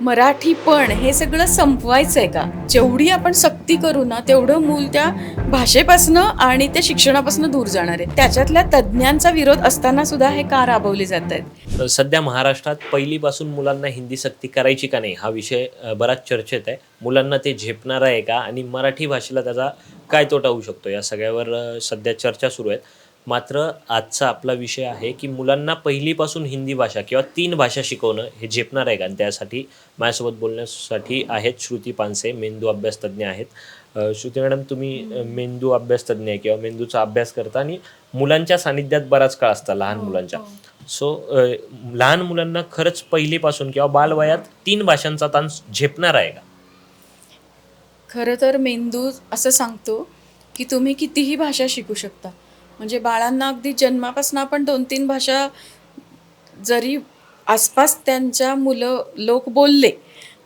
मराठी पण हे सगळं संपवायचं आहे का? जेवढी आपण सक्ती करू ना तेवढं मूल त्या भाषेपासनं आणि त्या शिक्षणापासून दूर जाणार आहे. त्याच्यातल्या तज्ज्ञांचा विरोध असताना सुद्धा हे का राबवले जात आहेत? सध्या महाराष्ट्रात पहिलीपासून मुलांना हिंदी सक्ती करायची का नाही हा विषय बराच चर्चेत आहे. मुलांना ते झेपणार आहे का? आणि मराठी भाषेला त्याचा काय तोटा होऊ शकतो? या सगळ्यावर सध्या चर्चा सुरू आहेत. मात्र आजचा आपला विषय आहे की मुलांना पहिलीपासून हिंदी भाषा किंवा तीन भाषा शिकवणं हे झेपणार आहे का? आणि त्यासाठी माझ्यासोबत बोलण्यासाठी आहेत श्रुती पानसे मेंदू अभ्यास तज्ज्ञ आहेत श्रुती मॅडम तुम्ही मेंदू अभ्यास तज्ज्ञ आहे किंवा मेंदूचा अभ्यास करता आणि मुलांच्या सानिध्यात बराच काळ असता लहान मुलांच्या. सो लहान मुलांना खरंच पहिलीपासून किंवा बालवयात तीन भाषांचा ताण झेपणार आहे का? खरं तर मेंदू असं सांगतो की तुम्ही कितीही भाषा शिकू शकता म्हणजे बाळांना अगदी जन्मापासून आपण दोन तीन भाषा जरी आसपास त्यांच्या मुलं लोक बोलले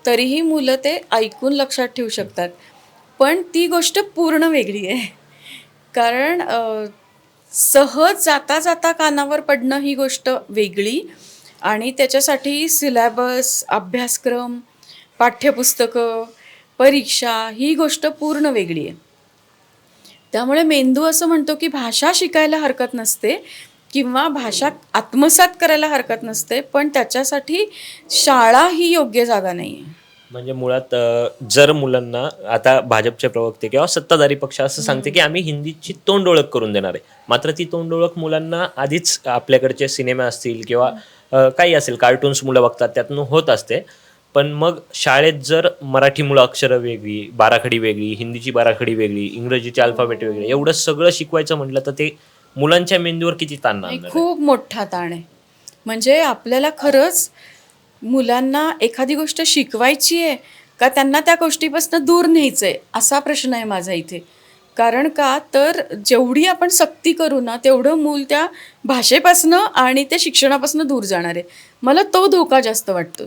तरीही मुलं ते ऐकून लक्षात ठेवू शकतात. पण ती गोष्ट पूर्ण वेगळी आहे. कारण सहज जाता जाता कानावर पडणं ही गोष्ट वेगळी आणि त्याच्यासाठी सिलॅबस अभ्यासक्रम पाठ्यपुस्तकं परीक्षा ही गोष्ट पूर्ण वेगळी आहे. त्यामुळे मेंदू असं म्हणतो की भाषा शिकायला हरकत नसते किंवा भाषा आत्मसात करायला हरकत नसते पण त्याच्यासाठी शाळा ही योग्य जागा नाही आहे म्हणजे मुळात जर मुलांना आता भाजपचे प्रवक्ते किंवा सत्ताधारी पक्ष असं सांगते की आम्ही हिंदीची तोंड ओळख करून देणार आहे. मात्र ती तोंड ओळख मुलांना आधीच आपल्याकडचे सिनेमा असतील किंवा काही असेल कार्टून्स मुलं बघतात त्यातून होत असते. पण मग शाळेत जर मराठी मुलं अक्षरं वेगळी बाराखडी वेगळी हिंदीची बाराखडी वेगळी इंग्रजीचे अल्फाबेट वेगळे एवढं सगळं शिकवायचं म्हटलं तर ते मुलांच्या मेंदूवर किती ताण आणणार आहे? खूप मोठा ताण आहे. म्हणजे आपल्याला खरंच मुलांना एखादी गोष्ट शिकवायची आहे का त्यांना त्या गोष्टीपासून दूर न्यायचं आहे असा प्रश्न आहे माझा इथे. कारण का? तर जेवढी आपण सक्ती करू ना तेवढं मूल त्या भाषेपासनं आणि त्या शिक्षणापासून दूर जाणार आहे. मला तो धोका जास्त वाटतो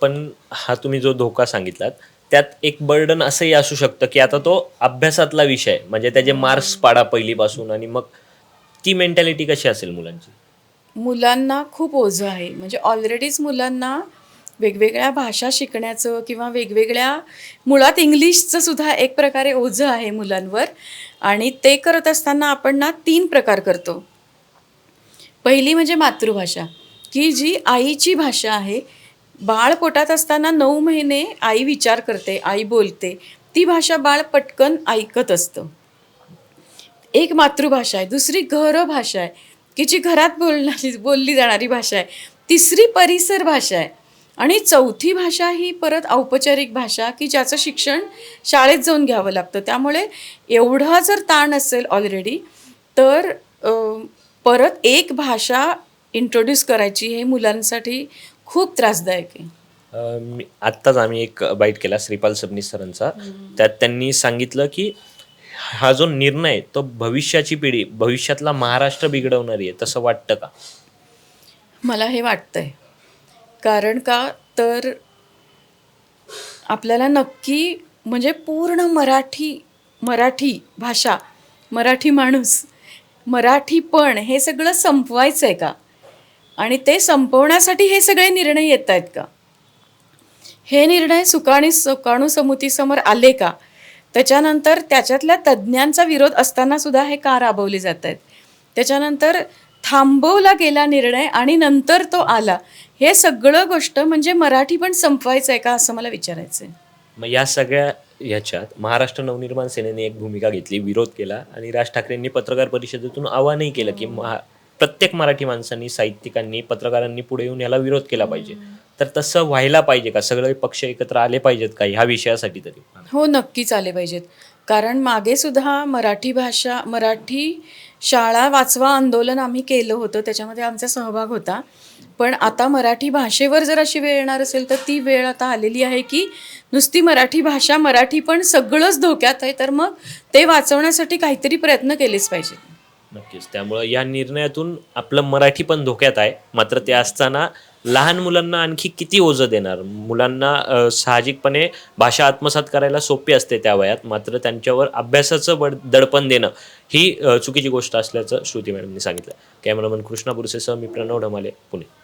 पण हा तुम्ही जो धोका सांगितलात त्यात एक बर्डन असंही असू शकतं की आता तो अभ्यासातला विषय म्हणजे त्याचे मार्क्स पाडा पहिलीपासून आणि मग ती मेंटॅलिटी कशी असेल मुलांची? मुलांना खूप ओझं आहे. म्हणजे ऑलरेडीच मुलांना वेगवेगळ्या भाषा शिकण्याचं किंवा वेगवेगळ्या मुळात इंग्लिशचं सुद्धा एक प्रकारे ओझं आहे मुलांवर आणि ते करत असताना आपण ना तीन प्रकार करतो. पहिली म्हणजे मातृभाषा की जी आईची भाषा आहे बाळ पोटात असताना नऊ महिने आई विचार करते आई बोलते. ती भाषा बाळ पटकन ऐकत असतं. एक मातृभाषा आहे दुसरी घर भाषा आहे की जी घरात बोलणारी बोलली जाणारी भाषा आहे. तिसरी परिसर भाषा आहे. आणि चौथी भाषा ही परत औपचारिक भाषा की ज्याचं शिक्षण शाळेत जाऊन घ्यावं लागतं. त्यामुळे एवढा जर ताण असेल ऑलरेडी तर परत एक भाषा इंट्रोड्यूस करायची हे मुलांसाठी खूप त्रासदायक आहे. अ, मी आत्ताच आम्ही एक बाईट केला श्रीपाल सबनीस सरांचा. त्यात त्यांनी सांगितलं की हा जो निर्णय आहे, तो भविष्याची पिढी भविष्यातला महाराष्ट्र बिघडवणारी आहे तसं वाटतं का? मला हे वाटतंय. कारण का? तर आपल्याला नक्की म्हणजे पूर्ण मराठी मराठी भाषा मराठी माणूस मराठी पण हे सगळं संपवायचं आहे का? आणि ते संपवण्यासाठी हे सगळे निर्णय येत आहेत का? हे निर्णय सुकाणी सुकाणू समितीसमोर आले का? त्याच्यानंतर त्याच्यातल्या तज्ज्ञांचा विरोध असताना सुद्धा हे का राबवले जात आहेत? त्याच्यानंतर थांबवला गेला निर्णय आणि नंतर तो आला. हे सगळं गोष्ट म्हणजे मराठी पण संपवायचं आहे का असं मला विचारायचं आहे मग या सगळ्या ह्याच्यात महाराष्ट्र नवनिर्माण सेनेने एक भूमिका घेतली विरोध केला आणि राज ठाकरेंनी पत्रकार परिषदेतून आवाहनही केलं की महा प्रत्येक मराठी माणसांनी साहित्यिकांनी पत्रकारांनी पुढे येऊन याला विरोध केला पाहिजे. तर तसं व्हायला पाहिजे का? सगळे पक्ष एकत्र आले पाहिजेत का ह्या विषयासाठी तरी? हो नक्कीच आले पाहिजेत. कारण मागे सुद्धा मराठी भाषा मराठी शाळा वाचवा आंदोलन आम्ही केलं होतं. त्याच्यामध्ये आमचा सहभाग होता. पण आता मराठी भाषेवर जर अशी वेळ येणार असेल तर ती वेळ आता आलेली आहे की नुसती मराठी भाषा मराठी पण सगळंच धोक्यात आहे. तर मग ते वाचवण्यासाठी काहीतरी प्रयत्न केलेच पाहिजेत. नक्कीच. त्यामुळं या निर्णयातून आपलं मराठी पण धोक्यात आहे. मात्र ते असताना लहान मुलांना आणखी किती ओझं देणार? मुलांना अ, साहजिकपणे भाषा आत्मसात करायला सोपी असते त्या वयात. मात्र त्यांच्यावर अभ्यासाचं बड दडपण देणं ही अ, चुकीची गोष्ट असल्याचं श्रुती मॅडमनी सांगितलं. कॅमेरामन कृष्णा बुरसेसह मी प्रणव ढमाले पुणे.